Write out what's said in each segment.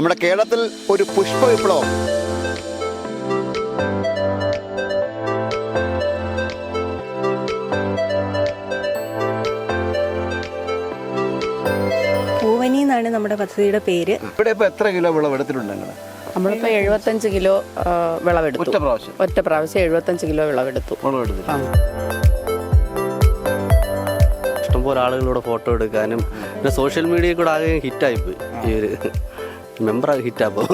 നമ്മുടെ കേരളത്തിൽ ഒരു പുഷ്പ വിപ്ലവം പൂവനി എന്നാണ് നമ്മുടെ പദ്ധതിയുടെ പേര്. ഇവിടെ ഇപ്പോൾ എത്ര കിലോ വിളവെടുത്തിട്ടുണ്ട് നിങ്ങൾ നമ്മളിപ്പോൾ എഴുപത്തഞ്ച് കിലോ ആ, വിളവെടുത്തു. ഒറ്റ പ്രാവശ്യം? ഒറ്റ പ്രാവശ്യം എഴുപത്തഞ്ച് കിലോ വിളവെടുത്തു. വിളവെടുത്തിട്ട് ഇഷ്ടംപോലെ ആളുകളോട് ഫോട്ടോ എടുക്കാനും പിന്നെ സോഷ്യൽ മീഡിയയിൽ കൂടെ ആകെ ഹിറ്റായിപ്പോയി ഈ ഒരു മെമ്പർ ഹിറ്റാപ്പോ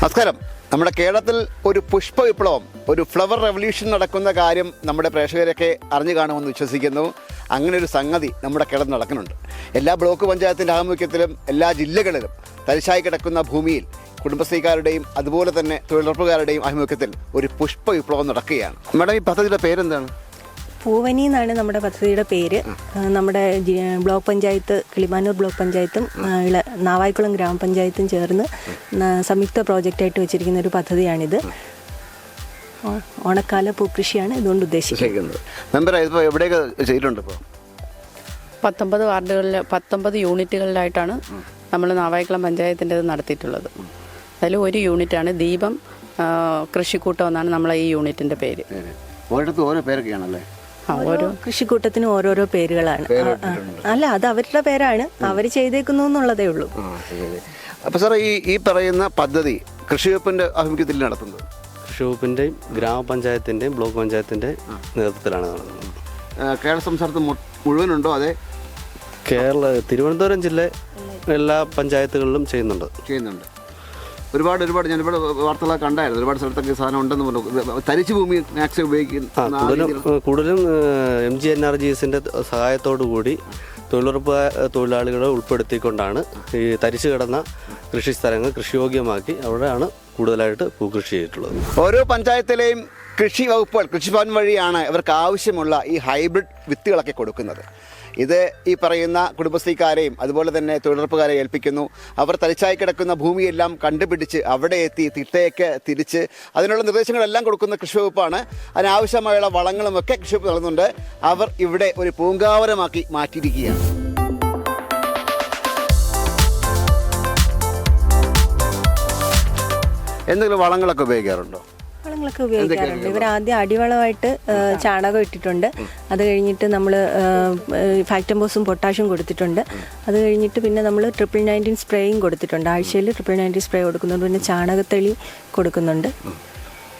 നമസ്കാരം. നമ്മുടെ കേരളത്തിൽ ഒരു പുഷ്പ വിപ്ലവം ഒരു ഫ്ലവർ റെവല്യൂഷൻ നടക്കുന്ന കാര്യം നമ്മുടെ പ്രേക്ഷകരൊക്കെ അറിഞ്ഞു കാണുമെന്ന് വിശ്വസിക്കുന്നു. അങ്ങനെ ഒരു സംഗതി നമ്മുടെ കേരളത്തിൽ നടക്കുന്നുണ്ട്. എല്ലാ ബ്ലോക്ക് പഞ്ചായത്തിന്റെ ആഭിമുഖ്യത്തിലും എല്ലാ ജില്ലകളിലും തരിശായി കിടക്കുന്ന ഭൂമിയിൽ കുടുംബശ്രീക്കാരുടെയും അതുപോലെ തന്നെ തൊഴിലുറപ്പുകാരുടെയും ആഭിമുഖ്യത്തിൽ ഒരു പുഷ്പ വിപ്ലവം നടക്കുകയാണ്. മാഡം ഈ പദ്ധതിയുടെ പേരെന്താണ്? പൂവനി എന്നാണ് നമ്മുടെ പദ്ധതിയുടെ പേര്. നമ്മുടെ ബ്ലോക്ക് പഞ്ചായത്ത് കിളിമാനൂർ ബ്ലോക്ക് പഞ്ചായത്തും ഇള നാവായിക്കുളം ഗ്രാമപഞ്ചായത്തും ചേർന്ന് സംയുക്ത പ്രോജക്റ്റായിട്ട് വെച്ചിരിക്കുന്ന ഒരു പദ്ധതിയാണിത്. ഓണക്കാല പൂക്കൃഷിയാണ് ഇതുകൊണ്ട് ഉദ്ദേശിക്കുന്നത്. മെമ്പർ ഇപ്പോൾ എവിടെയൊക്കെ ചെയ്തിട്ടുണ്ട് ഇപ്പോൾ പത്തൊമ്പത് വാർഡുകളിൽ പത്തൊമ്പത് യൂണിറ്റുകളിലായിട്ടാണ് നമ്മൾ നാവായിക്കുളം പഞ്ചായത്തിന്റെ നടത്തിയിട്ടുള്ളത്. അതിൽ ഒരു യൂണിറ്റാണ് ദീപം കൃഷിക്കൂട്ടം എന്നാണ് നമ്മളെ ഈ യൂണിറ്റിന്റെ പേര്. ഓരോരുത്തർ ഓരോ പേരൊക്കെയാണല്ലേ? ഓരോ കൃഷിക്കൂട്ടത്തിന് ഓരോരോ പേരുകളാണ്. അല്ല അത് അവരുടെ പേരാണ്. അവർ ചെയ്തേക്കുന്നു എന്നുള്ളതേ ഉള്ളൂ. അപ്പോൾ സാറേ ഈ ഈ പറയുന്ന പദ്ധതി കൃഷി വകുപ്പിന്റെ ആഭിമുഖ്യത്തിൽ നടത്തുന്നത്? കൃഷി വകുപ്പിന്റെയും ഗ്രാമപഞ്ചായത്തിന്റെയും ബ്ലോക്ക് പഞ്ചായത്തിന്റെ നേതൃത്വത്തിലാണ് നടത്തുന്നത്. കേരള സംസ്ഥാനത്ത് മുഴുവനുണ്ടോ അതെ? കേരള തിരുവനന്തപുരം ജില്ല എല്ലാ പഞ്ചായത്തുകളിലും ചെയ്യുന്നുണ്ട്. ചെയ്യുന്നുണ്ട്. ഒരുപാട് ഒരുപാട് ഞാൻ ഒരുപാട് വാർത്തകളൊക്കെ കണ്ടായിരുന്നു. ഒരുപാട് സ്ഥലത്തൊക്കെ ഈ സാധനം ഉണ്ടെന്ന് പറഞ്ഞു. തരിച്ചു ഭൂമി മാക്സിമം ഉപയോഗിക്കുന്ന കൂടുതലും M G N R G എസിന്റെ സഹായത്തോടു കൂടി തൊഴിലുറപ്പ് തൊഴിലാളികളെ ഉൾപ്പെടുത്തിക്കൊണ്ടാണ് ഈ തരിച്ചു കിടന്ന കൃഷി സ്ഥലങ്ങൾ കൃഷിയോഗ്യമാക്കി അവിടെയാണ് കൂടുതലായിട്ട് പൂക്കൃഷി ചെയ്തിട്ടുള്ളത്. ഓരോ പഞ്ചായത്തിലെയും കൃഷി വകുപ്പുകൾ കൃഷിഭവൻ വഴിയാണ് ഇവർക്ക് ആവശ്യമുള്ള ഈ ഹൈബ്രിഡ് വിത്തുകളൊക്കെ കൊടുക്കുന്നത്. ഇത് ഈ പറയുന്ന കുടുംബശ്രീക്കാരെയും അതുപോലെ തന്നെ തൊഴിലുറപ്പുകാരെ ഏൽപ്പിക്കുന്നു. അവർ തലിച്ചായി കിടക്കുന്ന ഭൂമിയെല്ലാം കണ്ടുപിടിച്ച് അവിടെ എത്തി തിട്ടയൊക്കെ തിരിച്ച് അതിനുള്ള നിർദ്ദേശങ്ങളെല്ലാം കൊടുക്കുന്ന കൃഷി വകുപ്പാണ്. അതിനാവശ്യമായുള്ള വളങ്ങളുമൊക്കെ കൃഷി വകുപ്പ് നൽകുന്നുണ്ട് അവർ ഇവിടെ ഒരു പൂങ്കാവനമാക്കി മാറ്റിയിരിക്കുകയാണ്. എന്തെങ്കിലും വളങ്ങളൊക്കെ ഉപയോഗിക്കാറുണ്ടോ? വളങ്ങളൊക്കെ ഉപയോഗിക്കാറുണ്ട്. ഇവർ ആദ്യം അടിവളമായിട്ട് ചാണകം ഇട്ടിട്ടുണ്ട്. അത് കഴിഞ്ഞിട്ട് നമ്മൾ ഫാക്ടംബോസും പൊട്ടാഷ്യം കൊടുത്തിട്ടുണ്ട്. അത് കഴിഞ്ഞിട്ട് പിന്നെ നമ്മൾ ട്രിപ്പിൾ നയന്റീൻ സ്പ്രേയും കൊടുത്തിട്ടുണ്ട്. ആഴ്ചയിൽ ട്രിപ്പിൾ നയന്റീൻ സ്പ്രേ കൊടുക്കുന്നുണ്ട്. പിന്നെ ചാണകത്തെളി കൊടുക്കുന്നുണ്ട്.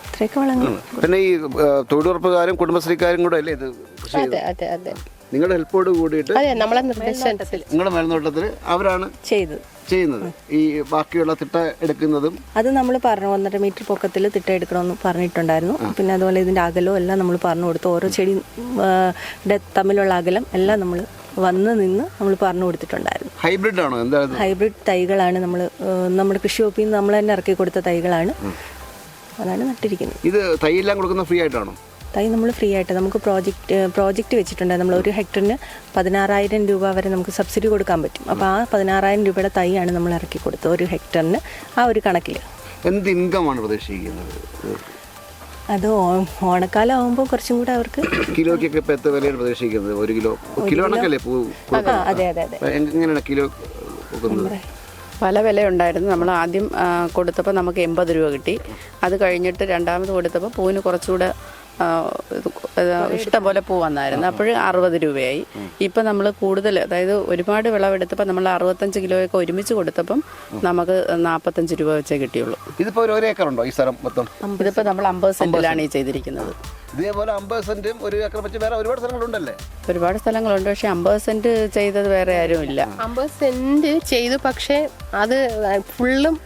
ഇത്രയൊക്കെ വളങ്ങൾ. പിന്നെ ഈ തൊഴിലുറപ്പുകാരും കുടുംബശ്രീക്കാരും കൂടെ അല്ലേ ഇത് അതെ അതെ അതെ. നിങ്ങളുടെ ഹെൽപ്പോട് കൂടിയിട്ട് നമ്മളെ നിങ്ങളുടെ മേൽനോട്ടത്തിൽ അവരാണ് ചെയ്തത്. ചെയ്യുന്നത്. ഈ ബാക്കിയുള്ള തിട്ട എടുക്കുന്നതും അത് നമ്മൾ പറഞ്ഞു വന്നിട്ട് മീറ്റർ പൊക്കത്തിൽ തിട്ട എടുക്കണമെന്ന് പറഞ്ഞിട്ടുണ്ടായിരുന്നു. പിന്നെ അതുപോലെ ഇതിന്റെ അകലവും എല്ലാം നമ്മൾ പറഞ്ഞു കൊടുത്തു. ഓരോ ചെടി തമ്മിലുള്ള അകലം എല്ലാം നമ്മൾ വന്ന് നിന്ന് നമ്മൾ പറഞ്ഞു കൊടുത്തിട്ടുണ്ടായിരുന്നു. ഹൈബ്രിഡ് ആണോ? എന്താണ് ഹൈബ്രിഡ് തൈകളാണ് നമ്മൾ നമ്മുടെ കൃഷി നിന്ന് നമ്മൾ തന്നെ ഇറക്കി കൊടുത്ത തൈകളാണ്. അതാണ് നട്ടിരിക്കുന്നത്. ഇത് തൈയെല്ലാം കൊടുക്കുന്ന ഫ്രീ ആയിട്ടാണോ? തൈ നമ്മൾ ഫ്രീ ആയിട്ട് നമുക്ക് പ്രോജക്റ്റ് പ്രോജക്റ്റ് വെച്ചിട്ടുണ്ട്. നമ്മൾ ഒരു ഹെക്ടറിന് പതിനാറായിരം രൂപ വരെ നമുക്ക് സബ്സിഡി കൊടുക്കാൻ പറ്റും. അപ്പോൾ ആ പതിനാറായിരം രൂപയുടെ തൈയാണ് നമ്മൾ ഇറക്കി കൊടുത്തത് ഒരു ഹെക്ടറിന് ആ ഒരു കണക്കിൽ എന്ത് ഇൻകമാണ് പ്രതീക്ഷിക്കുന്നത്? അത് ഓ- ഓണക്കാലം ആകുമ്പോൾ കുറച്ചും കൂടെ അവർക്ക് കിലോയ്ക്കൊക്കെ ഇപ്പോൾ എത്ര വിലയാണ് പ്രതീക്ഷിക്കുന്നത്? ഒരു കിലോ കിലോ കണക്കല്ലേ പൂ അതെ അതെ അതെ. എങ്ങനെയാണ് കിലോ പല പല വിലയുണ്ടായിരുന്നു. നമ്മൾ ആദ്യം കൊടുത്തപ്പോൾ നമുക്ക് എൺപത് രൂപ കിട്ടി. അത് കഴിഞ്ഞിട്ട് രണ്ടാമത് കൊടുത്തപ്പോൾ പൂവിന് കുറച്ചുകൂടെ ഇഷ്ടം പോലെ പൂ വന്നായിരുന്നു. അപ്പോൾ അറുപത് രൂപയായി. ഇപ്പം നമ്മൾ കൂടുതൽ അതായത് ഒരുപാട് വിളവെടുത്തപ്പോൾ നമ്മൾ അറുപത്തഞ്ച് കിലോയൊക്കെ ഒരുമിച്ച് കൊടുത്തപ്പം നമുക്ക് നാൽപ്പത്തഞ്ച് രൂപ വെച്ചേ കിട്ടിയുള്ളൂ. ഇതിപ്പോൾ ഒരു ഒരു ഏക്കർ ഉണ്ടോ ഈ സ്ഥലം മൊത്തം? ഇതിപ്പോൾ നമ്മൾ അമ്പത് സെന്റിലാണ് ഈ ചെയ്തിരിക്കുന്നത്. ഇതേപോലെ അമ്പത് സെന്റും ഒരു ഏക്കർ വെച്ച് വേറെ ഒരുപാട് സ്ഥലങ്ങളുണ്ടല്ലേ? ഒരുപാട് സ്ഥലങ്ങളുണ്ട് പക്ഷേ അമ്പത് സെന്റ് ചെയ്തത് വേറെ ആരും ഇല്ല അമ്പത് സെന്റ് ചെയ്തു പക്ഷേ അത് ഫുള്ളും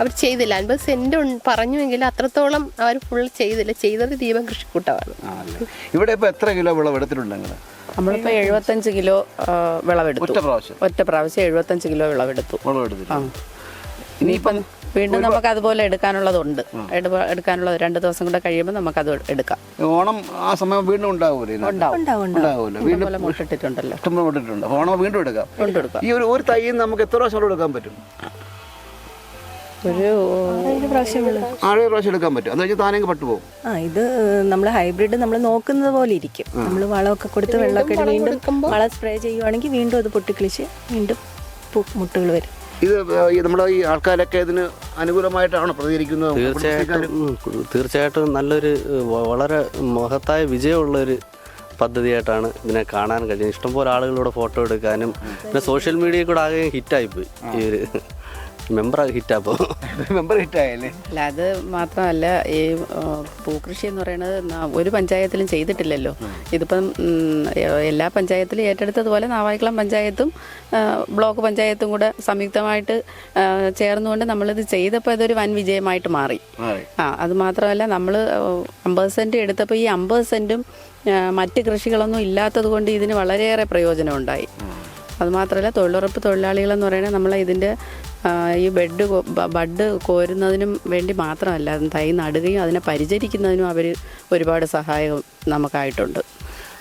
അവർ ചെയ്തില്ല. അൻപത് സെന്റ് പറഞ്ഞുവെങ്കിൽ അത്രത്തോളം അവർ ഫുൾ ചെയ്തില്ല. ചെയ്തത് ദീപം കൃഷിക്കൂട്ടമാണ് ഇവിടെ ഇപ്പൊ എത്ര കിലോ വിളവെടുത്തിട്ടുണ്ട് നമ്മളിപ്പോ എഴുപത്തഞ്ച് കിലോ വിളവെടുത്തു. ഒറ്റ പ്രാവശ്യം? ഒറ്റ പ്രാവശ്യം എഴുപത്തഞ്ച് കിലോ വിളവെടുത്തു. ഇനിയിപ്പം വീണ്ടും നമുക്ക് അതുപോലെ എടുക്കാനുള്ളതുണ്ട്. എടുക്കാനുള്ളത് രണ്ട് ദിവസം കൂടെ കഴിയുമ്പോൾ നമുക്ക് അത് എടുക്കാം. ഓണം ആ സമയം വീണ്ടും ഉണ്ടാവൂലേ ഇതിനകത്ത്? ഉണ്ടാവും. ഉണ്ടാവും ഉണ്ടാവും. ഉണ്ടാവൂല? വീണ്ടും ഈ ഒരു ഒരു തൈ നമുക്ക് എത്ര പ്രാവശ്യം എടുക്കാൻ പറ്റും? ഒരു ആഴെ പ്രാവശ്യം എടുക്കാൻ പറ്റും. അത് കഴിഞ്ഞ് താനങ്ങ് പട്ടുപോകും ആ ഇത് നമ്മൾ ഹൈബ്രിഡ് നമ്മൾ നോക്കുന്നത് പോലെ ഇരിക്കും. നമ്മൾ വളമൊക്കെ കൊടുത്ത് വെള്ളമൊക്കെ വീണ്ടും വളം സ്പ്രേ ചെയ്യുവാണെങ്കിൽ വീണ്ടും അത് പൊട്ടിക്കിളിച്ച് വീണ്ടും പൂ മുട്ടുകൾ വരും. ഇത് നമ്മുടെ ഈ ആൾക്കാരൊക്കെ ഇതിന് അനുകൂലമായിട്ടാണ് പ്രതികരിക്കുന്നത്? തീർച്ചയായിട്ടും തീർച്ചയായിട്ടും നല്ലൊരു വളരെ മഹത്തായ വിജയമുള്ള ഒരു പദ്ധതിയായിട്ടാണ് ഇതിനെ കാണാൻ കഴിയുന്നത്. ഇഷ്ടംപോലെ ആളുകളോട് ഫോട്ടോ എടുക്കാനും പിന്നെ സോഷ്യൽ മീഡിയയിൽ കൂടെ ആകെ ഹിറ്റായിപ്പോയി ഈ ഒരു മെമ്പർ ഹിറ്റാപ്പോ? മെമ്പർ ഹിറ്റായല്ലേ? അല്ല അത് മാത്രമല്ല ഈ പൂക്കൃഷി എന്ന് പറയുന്നത് ഒരു പഞ്ചായത്തിലും ചെയ്തിട്ടില്ലല്ലോ. ഇതിപ്പം എല്ലാ പഞ്ചായത്തിലും ഏറ്റെടുത്തതുപോലെ നാവായിക്കുളം പഞ്ചായത്തും ബ്ലോക്ക് പഞ്ചായത്തും കൂടെ സംയുക്തമായിട്ട് ചേർന്നുകൊണ്ട് നമ്മളിത് ചെയ്തപ്പോൾ ഇതൊരു വൻ വിജയമായിട്ട് മാറി. ആ അത് മാത്രമല്ല നമ്മൾ അമ്പത് സെന്റ് എടുത്തപ്പോൾ ഈ അമ്പത് സെന്റും മറ്റ് കൃഷികളൊന്നും ഇല്ലാത്തത് കൊണ്ട് ഇതിന് വളരെയേറെ പ്രയോജനമുണ്ടായി അതുമാത്രമല്ല തൊഴിലുറപ്പ് തൊഴിലാളികളെന്ന് പറയുന്നത് നമ്മളെ ഇതിന്റെ ഈ ബെഡ് ബഡ് കോരുന്നതിനും വേണ്ടി മാത്രമല്ല തൈ നടുകയും അതിനെ പരിചരിക്കുന്നതിനും അവർ ഒരുപാട് സഹായം നമുക്കായിട്ടുണ്ട്.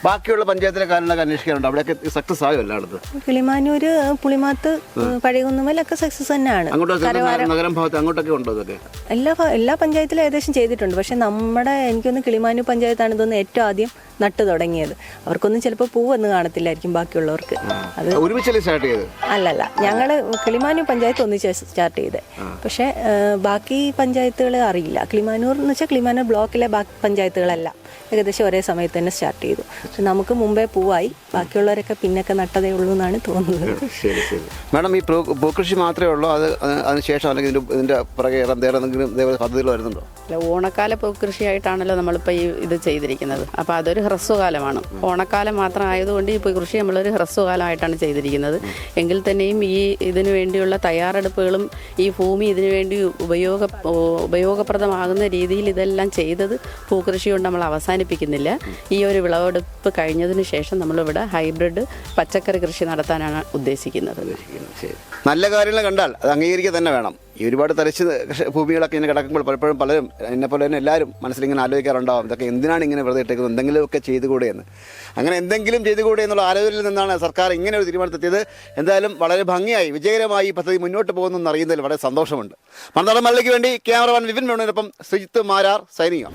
ബാക്കിയുള്ള പഞ്ചായത്തിലെ കാര്യങ്ങളൊക്കെ അന്വേഷിക്കാറുണ്ട്. അവിടെയൊക്കെ സക്സസ് ആയോ എല്ലായിടത്ത്? കിളിമാനൂര് പുളിമാത്ത് പഴയകുന്നുമലൊക്കെ സക്സസ് തന്നെയാണ്. അങ്ങോട്ടൊക്കെ നഗരം ഭാഗത്ത് അങ്ങോട്ടൊക്കെ ഉണ്ടോ ഇതൊക്കെ? എല്ലാ എല്ലാ പഞ്ചായത്തിലും ഏകദേശം ചെയ്തിട്ടുണ്ട്. പക്ഷെ നമ്മുടെ എനിക്കൊന്ന് കിളിമാനൂർ പഞ്ചായത്താണ് ഇതൊന്ന് ഏറ്റവും ആദ്യം നട്ടു തുടങ്ങിയത്. അവർക്കൊന്നും ചിലപ്പോൾ പൂവൊന്നും കാണത്തില്ലായിരിക്കും ബാക്കിയുള്ളവർക്ക്. അത് ഒരുമിച്ചല്ലേ സ്റ്റാർട്ട് ചെയ്ത് അല്ലല്ല ഞങ്ങൾ കിളിമാനൂർ പഞ്ചായത്ത് ഒന്നിച്ച് സ്റ്റാർട്ട് ചെയ്തത് പക്ഷേ ബാക്കി പഞ്ചായത്തുകൾ അറിയില്ല. കിളിമാനൂർ എന്ന് വെച്ചാൽ കിളിമാനൂർ ബ്ലോക്കിലെ ബാക്കി പഞ്ചായത്തുകളല്ല ഏകദേശം ഒരേ സമയത്ത് തന്നെ സ്റ്റാർട്ട് ചെയ്തു. പക്ഷെ നമുക്ക് മുമ്പേ പൂവായി. ബാക്കിയുള്ളവരൊക്കെ പിന്നൊക്കെ നട്ടതേ ഉള്ളൂ എന്നാണ് തോന്നുന്നത്. ശരി ശരി. മാഡം ഈ പൂക്കൃഷി മാത്രമേ ഉള്ളൂ? അത് അതിനുശേഷം അല്ലെങ്കിൽ ഇതിന്റെ ഇതിന്റെ പുറകെ വേറെ എന്തെങ്കിലും ഇതേപോലെ പദ്ധതികൾ വരുന്നുണ്ടോ? അല്ല ഓണക്കാല പൂക്കൃഷിയായിട്ടാണല്ലോ നമ്മളിപ്പോൾ ഈ ഇത് ചെയ്തിരിക്കുന്നത്. അപ്പോൾ അതൊരു ഹ്രസ്വകാലമാണ്. ഓണക്കാലം മാത്രം ആയതുകൊണ്ട് ഈ കൃഷി നമ്മളൊരു ഹ്രസ്വകാലമായിട്ടാണ് ചെയ്തിരിക്കുന്നത്. എങ്കിൽ തന്നെയും ഈ ഇതിനു വേണ്ടിയുള്ള തയ്യാറെടുപ്പുകളും ഈ ഭൂമി ഇതിനു വേണ്ടി ഉപയോഗ ഉപയോഗപ്രദമാകുന്ന രീതിയിൽ ഇതെല്ലാം ചെയ്തത് പൂക്കൃഷി കൊണ്ട് നമ്മൾ അവസാനിപ്പിക്കുന്നില്ല. ഈ ഒരു വിളവെടുപ്പ് കഴിഞ്ഞതിന് ശേഷം നമ്മളിവിടെ ഹൈബ്രിഡ് പച്ചക്കറി കൃഷി നടത്താനാണ് ഉദ്ദേശിക്കുന്നത്. നല്ല കാര്യങ്ങൾ കണ്ടാൽ അത് അംഗീകരിക്കുക തന്നെ വേണം. ഈ ഒരുപാട് തരച്ച് ഭൂമികളൊക്കെ ഇങ്ങനെ കിടക്കുമ്പോൾ പലപ്പോഴും പലരും എന്നെ പോലെ തന്നെ എല്ലാവരും മനസ്സിലിങ്ങനെ ആലോചിക്കാറുണ്ടാവും ഇതൊക്കെ എന്തിനാണ് ഇങ്ങനെ വെറുതെ ഇട്ടേക്കുന്നത് എന്തെങ്കിലുമൊക്കെ ചെയ്തുകൂടെ എന്ന്. അങ്ങനെ എന്തെങ്കിലും ചെയ്തുകൂടെ എന്നുള്ള ആലോചനയിൽ നിന്നാണ് സർക്കാർ ഇങ്ങനെ ഒരു തീരുമാനത്തെത്തിയത്. എന്തായാലും വളരെ ഭംഗിയായി വിജയകരമായി ഈ പദ്ധതി മുന്നോട്ട് പോകുന്നു അറിയുന്നതിൽ വളരെ സന്തോഷമുണ്ട്. മന്ദാളം മല്ലിക്ക് വേണ്ടി ക്യാമറമാൻ വിപിൻ മേണോനൊപ്പം ശ്രീജിത്ത് മാരാർ സൈനിക.